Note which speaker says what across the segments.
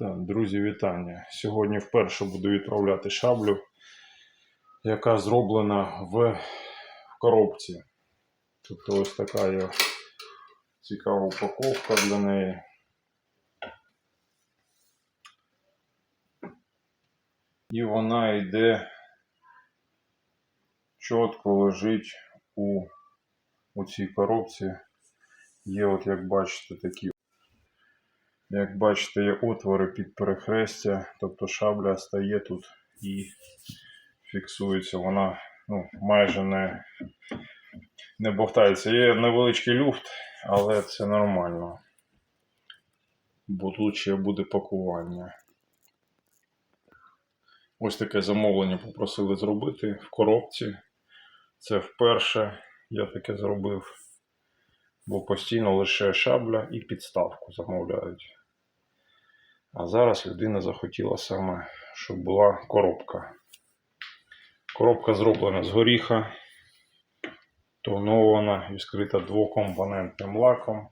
Speaker 1: Так, друзі, вітання. Сьогодні вперше буду відправляти шаблю, яка зроблена в коробці. Тобто ось така є цікава упаковка для неї. І вона йде чітко лежить у, у цій коробці. Є, от як бачите, такі як бачите, є отвори під перехрестя, тобто шабля стає тут і фіксується. Вона ну, майже не, не бовтається. Є невеличкий люфт, але це нормально. Бо тут ще буде пакування. Ось таке замовлення попросили зробити в коробці. Це вперше я таке зробив, бо постійно лише шабля і підставку замовляють. А зараз людина захотіла саме, щоб була коробка. Коробка зроблена з горіха, тонована і скрита двокомпонентним лаком.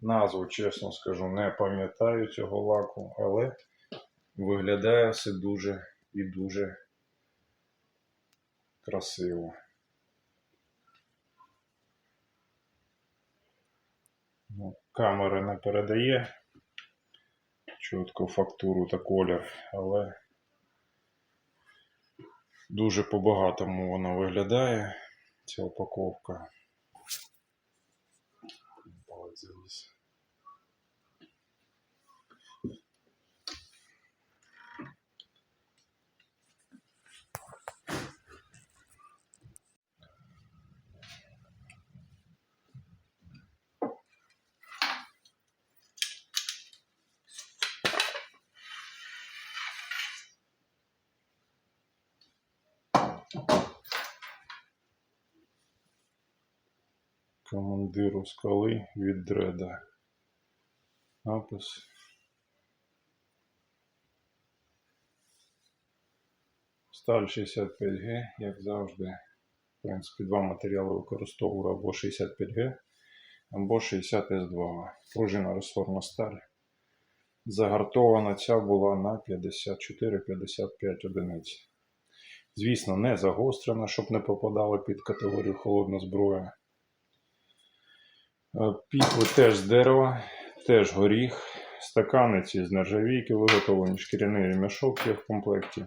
Speaker 1: Назву, чесно скажу, не пам'ятаю цього лаку, але виглядає все дуже і дуже красиво. Ну, камера не передає чітко фактуру та колір, але дуже по-багатому вона виглядає, ця упаковка. Палець заліз. Командиру скали від дреда. Напис. Сталь 65Г, як завжди. В принципі, два матеріали використовую або 65Г, або 60С2. Пружина ресорна сталь. Загартована ця була на 54-55 одиниць. Звісно, не загострена, щоб не попадало під категорію холодна зброя. Е, Пікви теж з дерева, теж горіх, стаканиці з нержавійки виготовлені, шкіряний ремішок є в комплекті.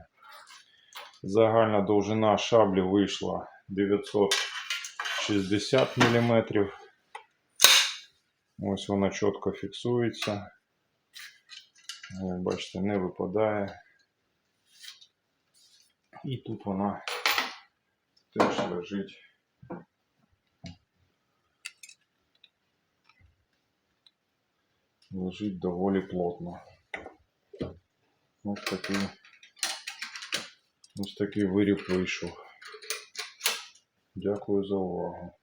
Speaker 1: Загальна довжина шаблі вийшла 960 мм. Ось вона чітко фіксується. Бачите, не випадає. І тут вона теж лежить. лежить доволі плотно. Ось такий, ось такий виріб вийшов. Дякую за увагу.